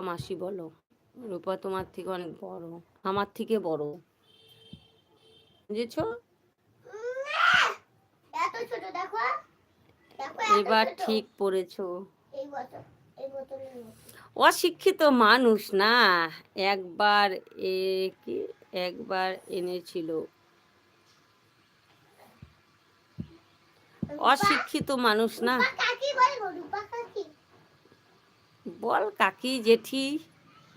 মাসি বলো। রূপা তোমার থেকে অনেক বড়। আমার থেকে বড়। বুঝেছ? এবার ঠিক পড়েছো। অশিক্ষিত মানুষ না। একবার এ কি? একবার এনেছিল। অশিক্ষিত মানুষ না রূপা কাকি বলব রূপা কাকি বল কাকি জেঠি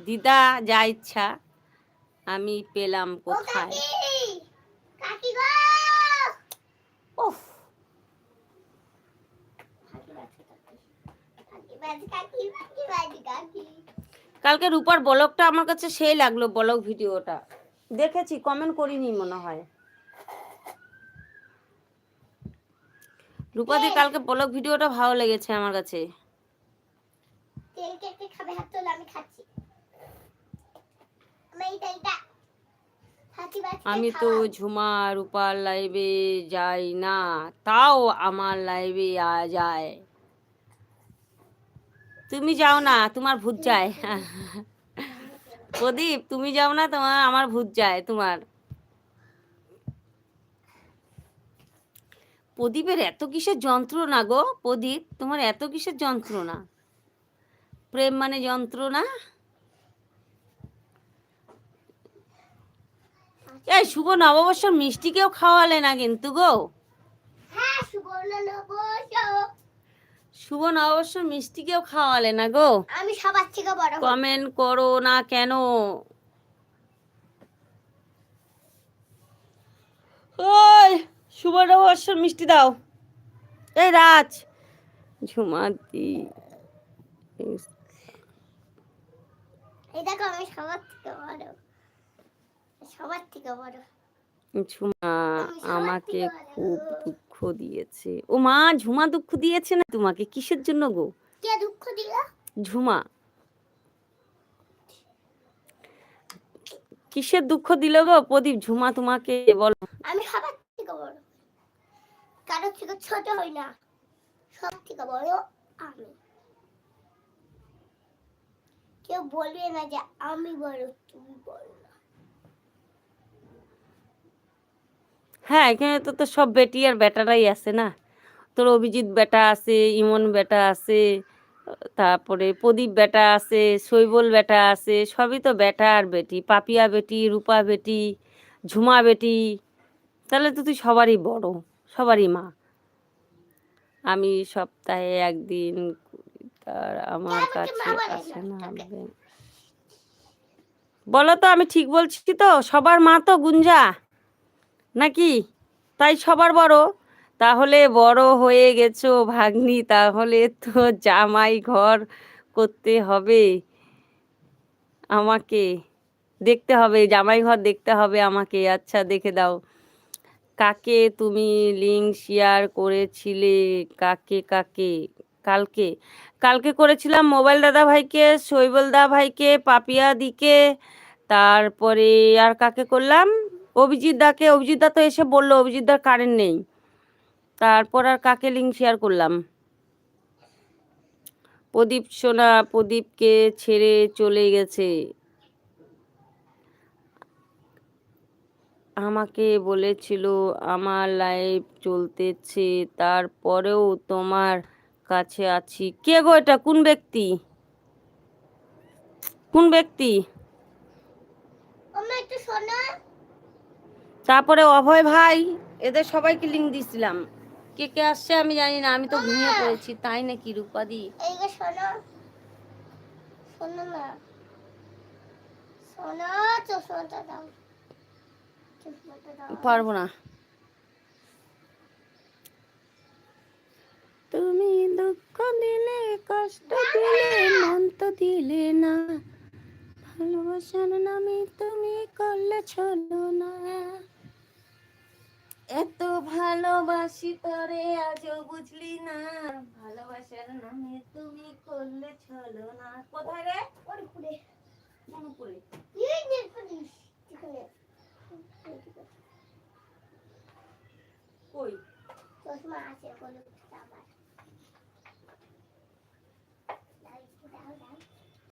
দিদা যা ইচ্ছা আমি পেলাম কোথায়? ওফ কালকে রূপার বলকটা আমার কাছে সেই লাগল ব্লগ ভিডিওটা। দেখেছি কমেন্ট করিনি মনে হয়। রূপাদি কালকে বলক ভিডিওটা ভালো লেগেছে আমার কাছে। তেল কে কে খাবে হাত তোলা আমি খাচ্ছি। আমি তো ঝুমা রূপার লাইভে যাই না তাও আমার লাইভে আ যায়। তুমি যাও না তোমার ভূত যায়। প্রদীপ তুমি যাও না তোমার আমার ভূত যায় তোমার। প্রদীপের এত কিসের যন্ত্রণা গো প্রদীপ তোমার এত কিসের যন্ত্রণা? প্রেম মানে যন্ত্রণা? এই শুভ নববর্ষ মিষ্টি কেউ খাওয়ালে না কিন্তু গো। হ্যাঁ শুভ নববর্ষ। মিষ্টি কেউ খাওয়ালে না গো। আমি সবার থেকে বড় কমেন্ট করো না কেন? ওই শুভ নববর্ষ মিষ্টি দাও। এই রাজ ঝুমাদি এই দেখো আমি সবার থেকে বড়। সবার থেকে বড়। ঝুমা আমাকে খুব দুঃখ দিয়েছে। ও মা ঝুমা দুঃখ দিয়েছে না তোমাকে? কিসের জন্য গো? কে দুঃখ দিল? ঝুমা। কিসের দুঃখ দিল গো প্রদীপ? ঝুমা তোমাকে বলো। আমি সবার থেকে বড়। কারোর থেকে ছোট হই না। সব থেকে বড় আমি। কেউ বলবে না যে আমি তুমি হ্যাঁ এখানে তো তো সব বেটি আর বেটারাই আছে না? তোর অভিজিৎ বেটা আছে, ইমন বেটা আছে, তারপরে প্রদীপ বেটা আছে, শৈবল বেটা আছে, সবই তো বেটা আর বেটি। পাপিয়া বেটি, রূপা বেটি, ঝুমা বেটি, তাহলে তো তুই সবারই বড়, সবারই মা। আমি সপ্তাহে একদিন তার আমার কাছে না না বলো তো আমি ঠিক বলছি তো সবার মা তো গুঞ্জা। নাকি? তাই সবার বড়। তাহলে বড় হয়ে গেছো ভাগ্নি তাহলে তো জামাই ঘর করতে হবে। আমাকে দেখতে হবে জামাই ঘর দেখতে হবে আমাকে। আচ্ছা দেখে দাও। কাকে তুমি লিঙ্ক শেয়ার করেছিলে? কাকে কাকে? কালকে। কালকে করেছিলাম মোবাইল দাদা ভাইকে, শৈবল দা ভাইকে, পাপিয়া দিকে, তারপরে আর কাকে করলাম? অভিজিৎ দাকে। অভিজিৎ দা তো এসে বলল, অভিজিৎ দার কারেন্ট নেই। তারপর আর কাকে লিঙ্ক শেয়ার করলাম? প্রদীপ সোনা, প্রদীপকে ছেড়ে চলে গেছে। আমাকে বলেছিল, আমার লাইফ চলতেছে। তারপরেও তোমার কাছে আছি। কে গো এটা? কোন ব্যক্তি? কোন ব্যক্তি? তারপরে অভয় ভাই এদের সবাইকে লিঙ্ক দিছিলাম। কে কে আসছে আমি জানি না আমি তো ঘুমিয়ে পড়েছি তাই নাকি রূপাদি? শোনো। শোনো না। শোনো চশমাটা দাও। চশমাটা দাও। পারব না তুমি দুঃখ দিলে কষ্ট দিলে মন তো দিলে না। ভালোবাসার নামে তুমি করলে ছলো না। এত ভালোবাসি তোরে আজও বুঝলি না। ভালোবাসার নামে তুমি করলে ছলো না। কোথায় রে? ওরে ঘুরে মনুপুরে এখানে কই? চশমা আছে